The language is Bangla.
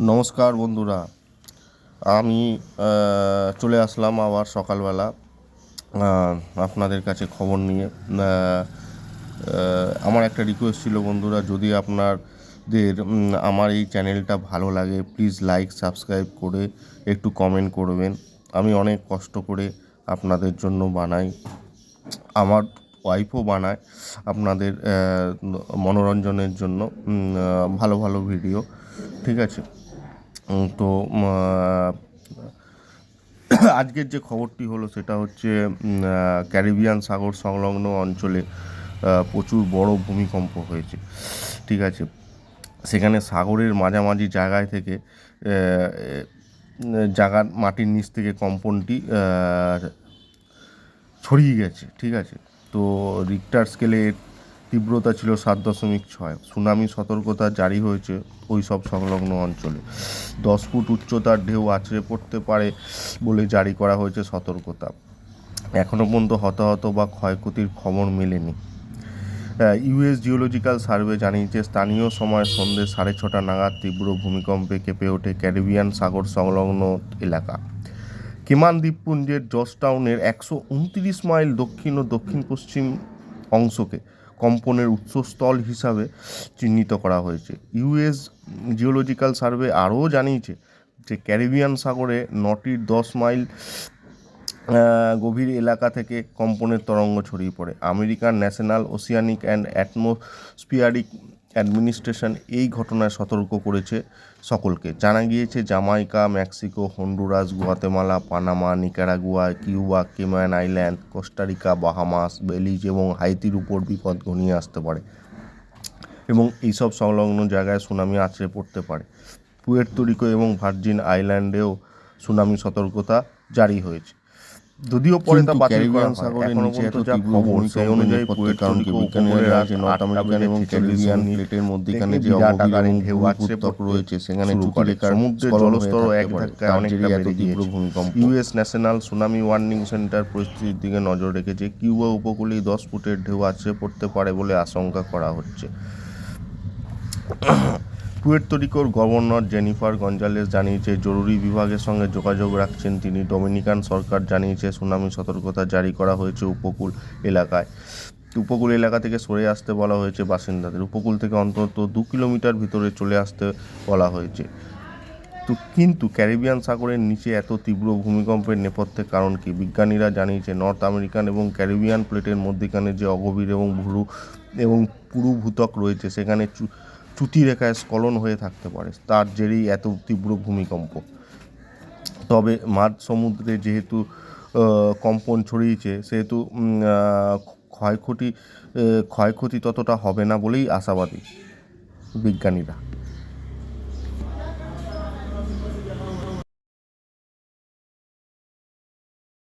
নমস্কার বন্ধুরা। আমি চলে আসলাম আবার সকালবেলা আপনাদের কাছে খবর নিয়ে। আমার একটা রিকোয়েস্ট ছিল বন্ধুরা, যদি আপনাদের আমার এই চ্যানেলটা ভালো লাগে প্লিজ লাইক সাবস্ক্রাইব করে একটু কমেন্ট করবেন। আমি অনেক কষ্ট করে আপনাদের জন্য বানাই, আমার ওয়াইফও বানায় আপনাদের মনোরঞ্জনের জন্য ভালো ভালো ভিডিও ঠিক আছে? তো আজকের যে খবরটি হলো সেটা হচ্ছে ক্যারিবিয়ান সাগর সংলগ্ন অঞ্চলে প্রচুর বড় ভূমিকম্প হয়েছে। ঠিক আছে? সেখানে সাগরের মাঝামাঝি জায়গায় থেকে জায়গার মাটির নিচ থেকে কম্পনটি ছড়িয়ে গেছে। ঠিক আছে? তো রিক্টার স্কেলে তীব্রতা ছিল সাত দশমিক ছয়। সুনামি সতর্কতা জারি হয়েছে ওই সব সংলগ্ন অঞ্চলে। দশ ফুট উচ্চতার ঢেউ আছড়ে পড়তে পারে বলে জারি করা হয়েছে সতর্কতা। এখনও পর্যন্ত হতাহত বা ক্ষয়ক্ষতির খবর মেলেনি। ইউএস জিওলজিক্যাল সার্ভে জানিয়েছে, স্থানীয় সময় সন্ধ্যে সাড়ে ছটা নাগাদ তীব্র ভূমিকম্পে কেঁপে ওঠে ক্যারিবিয়ান সাগর সংলগ্ন এলাকা। কেমান দ্বীপপুঞ্জের জর্জটাউনের একশো উনত্রিশ মাইল দক্ষিণ ও দক্ষিণ পশ্চিম অংশকে কম্পনের উৎসস্থল হিসাবে চিহ্নিত করা হয়েছে। ইউএস জিওলজিক্যাল সার্ভে আরও জানিয়েছে যে ক্যারিবিয়ান সাগরে নটির দশ মাইল গভীর এলাকা থেকে কম্পনের তরঙ্গ ছড়িয়ে পড়ে। American National Oceanic and Atmospheric Administration এই ঘটনায় সতর্ক করেছে সকলকে। জানা গিয়েছে, Jamaica, Mexico, Honduras, Guatemala, Panama, Nicaragua, Cuba, Cayman Island, Costa Rica, Bahamas, Belize এবং হাইতির উপর বিপদ ঘনিয়ে আসতে পারে এবং এইসব সংলগ্ন জায়গায় সুনামি আছড়ে পড়তে পারে। পুয়ের্তো রিকো এবং ভার্জিন আইল্যান্ডেও সুনামি সতর্কতা জারি হয়েছে। যদিও পরে তা বাতিল করা হয়। এখনও পর্যন্ত যা খবর সেই অনুযায়ী নেপথ্যে কারণ কি রিকো বিজ্ঞানীরা উপকূলের আমেরিকান এবং ক্যারিবিয়ান প্লেটের মধ্যিখানে যে ঢেউ ভূমিকম্প রয়েছে সেখানে সমুদ্রের থাকতে এক। ধাক্কায় অনেকটা বেড়ে তীব্র ভূমিকম্প। US National tsunami warning centre পরিস্থিতির দিকে নজর রেখেছে। কিউবা উপকূলেই দশ ফুটের ঢেউ আছড়ে পড়তে পারে বলে আশঙ্কা করা হচ্ছে। পুয়ের্তো রিকোর গভর্নর জেনিফার গঞ্জালেস জানিয়েছে, জরুরি বিভাগের সঙ্গে যোগাযোগ রাখছেন তিনি। ডোমিনিকান সরকার জানিয়েছে, সুনামি সতর্কতা জারি করা হয়েছে উপকূল এলাকায়। উপকূল এলাকা থেকে সরে আসতে বলা হয়েছে বাসিন্দাদের। উপকূল থেকে অন্তত দু কিলোমিটার ভিতরে চলে আসতে বলা হয়েছে। তো কিন্তু ক্যারিবিয়ান সাগরের নিচে এত তীব্র ভূমিকম্পের নেপথ্যে কারণ কি? বিজ্ঞানীরা জানিয়েছে, নর্থ আমেরিকান এবং ক্যারিবিয়ান প্লেটের মধ্যিখানে যে অগভীর এবং ভুরু এবং পুরু ভূতক রয়েছে, সেখানে চু- চ্যুতি রেখায় স্খলন হয়ে থাকতে পারে। তার জেরেই এত তীব্র ভূমিকম্প। তবে মাঝ সমুদ্রে যেহেতু কম্পন ছড়িয়েছে, সেহেতু ক্ষয়ক্ষতি ক্ষয়ক্ষতি ততটা হবে না বলেই আশাবাদী বিজ্ঞানীরা।